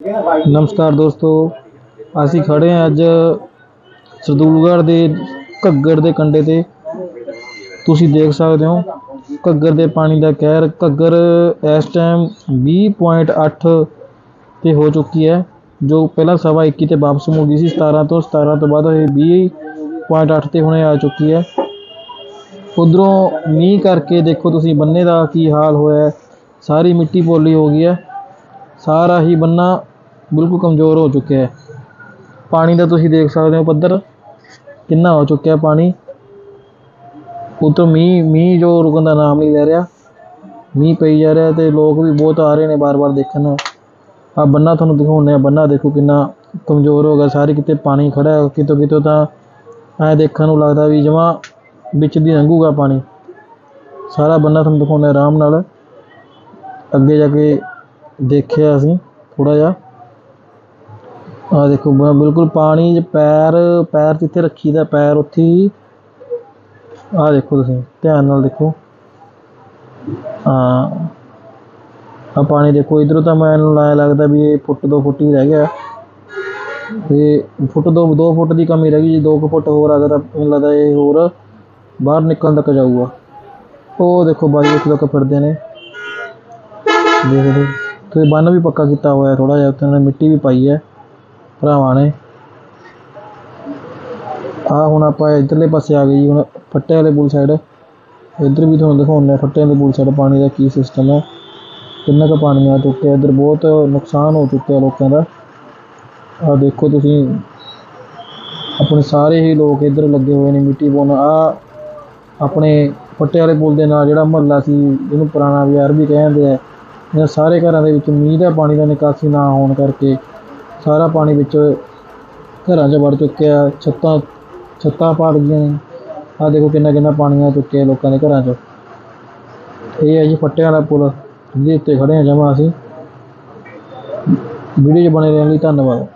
ਨਮਸਕਾਰ ਦੋਸਤੋ, ਅਸੀਂ ਖੜੇ ਹਾਂ ਅੱਜ ਸਰਦੂਲਗੜ੍ਹ ਦੇ ਘੱਗਰ ਦੇ ਕੰਢੇ ਤੇ। ਤੁਸੀਂ ਦੇਖ ਸਕਦੇ ਹੋ, ਘੱਗਰ ਦੇ ਪਾਣੀ ਦਾ ਕਹਿਰ, ਘੱਗਰ ਇਸ ਟਾਈਮ 20.8 ਤੇ ਹੋ ਚੁੱਕੀ ਹੈ, ਜੋ ਪਹਿਲਾਂ ਸਵਾ 21 ਤੇ ਵਾਪਸ ਮੁੜ ਗਈ ਸੀ 17 ਤੋਂ 17 ਤੋਂ ਬਾਅਦ ਇਹ 20.8 ਤੇ ਹੁਣੇ ਆ ਚੁੱਕੀ ਹੈ। ਉਧਰੋਂ ਮੀਂਹ ਕਰਕੇ ਦੇਖੋ ਤੁਸੀਂ, ਬੰਨੇ ਦਾ ਕੀ ਹਾਲ ਹੋਇਆ ਸਾਰੀ ਮਿੱਟੀ ਪੋਲੀ ਹੋ ਗਈ ਹੈ। ਸਾਰਾ ਹੀ ਬੰਨਾ ਬਿਲਕੁਲ ਕਮਜ਼ੋਰ ਹੋ ਚੁੱਕਿਆ ਹੈ। ਪਾਣੀ ਦਾ ਤੁਸੀਂ ਦੇਖ ਸਕਦੇ ਹੋ ਪੱਧਰ, ਕਿੰਨਾ ਹੋ ਚੁੱਕਿਆ ਪਾਣੀ। ਉਤੋਂ ਮੀਂਹ ਮੀਂਹ ਜੋ ਰੁਕਣ ਦਾ ਨਾਮ ਨਹੀਂ ਲੈ ਰਿਹਾ। ਮੀਂਹ ਪਈ ਜਾ ਰਿਹਾ ਤੇ ਲੋਕ ਵੀ ਬਹੁਤ ਆ ਰਹੇ ਨੇ ਬਾਰ-ਬਾਰ ਦੇਖਣ। ਆ ਬੰਨਾ ਤੁਹਾਨੂੰ ਦਿਖਾਉਂਦੇ ਆ ਬੰਨਾ ਦੇਖੋ ਕਿੰਨਾ ਕਮਜ਼ੋਰ ਹੋ ਗਿਆ। ਸਾਰੇ ਕਿਤੇ ਪਾਣੀ ਖੜਾ ਹੈ। ਕਿਤੋਂ ਕਿਤੋਂ ਤਾਂ ਐ ਦੇਖਣ ਨੂੰ ਲੱਗਦਾ ਵੀ ਜਮਾਂ ਵਿੱਚ ਦੀ ਲੰਘੂਗਾ ਪਾਣੀ। ਸਾਰਾ ਬੰਨਾ ਤੁਹਾਨੂੰ ਦਿਖਾਉਂਦੇ ਆਰਾਮ ਨਾਲ। ਅੱਗੇ ਜਾ ਕੇ ਦੇਖਿਆ ਅਸੀਂ ਥੋੜਾ ਜਿਹਾ। ਆ ਦੇਖੋ ਬਿਲਕੁਲ ਪਾਣੀ 'ਚ ਪੈਰ ਪੈਰ ਜਿੱਥੇ ਰੱਖੀਦਾ ਪੈਰ ਉੱਥੇ ਹੀ। ਆ ਦੇਖੋ ਤੁਸੀਂ, ਧਿਆਨ ਨਾਲ ਦੇਖੋ। ਹਾਂ। ਆ ਪਾਣੀ ਦੇਖੋ, ਇਧਰੋਂ ਤਾਂ ਮੈਨੂੰ ਐਂ ਲੱਗਦਾ ਵੀ ਇਹ ਫੁੱਟ ਦੋ ਫੁੱਟ ਹੀ ਰਹਿ ਗਿਆ। ਤੇ ਫੁੱਟ ਦੋ ਦੋ ਫੁੱਟ ਦੀ ਕਮੀ ਰਹਿ ਗਈ, ਜੇ ਦੋ ਕੁ ਫੁੱਟ ਹੋਰ ਆ ਗਿਆ ਤਾਂ ਮੈਨੂੰ ਲੱਗਦਾ ਇਹ ਹੋਰ ਬਾਹਰ ਨਿਕਲਣ ਤੱਕ ਜਾਊਗਾ। ਉਹ ਦੇਖੋ ਬਾਈ ਉੱਥੇ ਲੋਕ ਫਿਰਦੇ ਨੇ। ਦੇਖਦੇ ਤੇ ਬੰਨ ਵੀ ਪੱਕਾ ਕੀਤਾ ਹੋਇਆ ਥੋੜਾ ਜਿਹਾ, ਉੱਥੇ ਉਹਨਾਂ ਨੇ ਮਿੱਟੀ ਵੀ ਪਾਈ ਹੈ, ਭਰਾਵਾਂ ਨੇ। ਆ ਹੁਣ ਆਪਾਂ ਇਧਰਲੇ ਪਾਸੇ ਆ ਗਏ ਜੀ, ਹੁਣ ਫੱਟੇ ਵਾਲੇ ਪੁਲ ਸਾਈਡ ਇੱਧਰ ਵੀ ਤੁਹਾਨੂੰ ਦਿਖਾਉਂਦੇ ਹਾਂ ਫੱਟੇ ਵਾਲੇ ਪੁਲ ਸਾਈਡ ਪਾਣੀ ਦਾ ਕੀ ਸਿਸਟਮ ਹੈ। ਕਿੰਨਾ ਕੁ ਪਾਣੀ ਆ ਚੁੱਕਿਆ, ਇੱਧਰ ਬਹੁਤ ਨੁਕਸਾਨ ਹੋ ਚੁੱਕਿਆ ਲੋਕਾਂ ਦਾ। ਆ ਦੇਖੋ ਤੁਸੀਂ, ਆਪਣੇ ਸਾਰੇ ਹੀ ਲੋਕ ਇੱਧਰ ਲੱਗੇ ਹੋਏ ਨੇ ਮਿੱਟੀ ਪਾਉਣ। ਆ ਆਪਣੇ ਫੱਟੇ ਵਾਲੇ ਪੁਲ ਦੇ ਨਾਲ ਜਿਹੜਾ ਮਹੱਲਾ ਸੀ ਜਿਹਨੂੰ ਪੁਰਾਣਾ ਵਿਹਾਰ ਵੀ ਕਹਿੰਦੇ ਆ। ਇਹਨਾਂ ਸਾਰੇ ਘਰਾਂ ਦੇ ਵਿੱਚ ਮੀਂਹ ਦਾ ਪਾਣੀ ਦਾ ਨਿਕਾਸੀ ਨਾ ਹੋਣ ਕਰਕੇ ਸਾਰਾ ਪਾਣੀ ਵਿੱਚ ਘਰਾਂ 'ਚ ਵੜ ਚੁੱਕਿਆ, ਛੱਤਾਂ ਛੱਤਾਂ ਪਾੜ ਗਈਆਂ ਨੇ। ਆ ਦੇਖੋ ਕਿੰਨਾ ਕਿੰਨਾ ਪਾਣੀ ਆ ਚੁੱਕਿਆ ਲੋਕਾਂ ਦੇ ਘਰਾਂ 'ਚ। ਇਹ ਹੈ ਜੀ ਫੱਟਿਆਂ ਵਾਲਾ ਪੁਲ, ਜਿਹਦੇ ਉੱਤੇ ਖੜੇ ਆ ਜਮਾਂ ਅਸੀਂ। ਵੀਡੀਓ 'ਚ ਬਣੇ ਰਹਿਣ ਲਈ ਧੰਨਵਾਦ।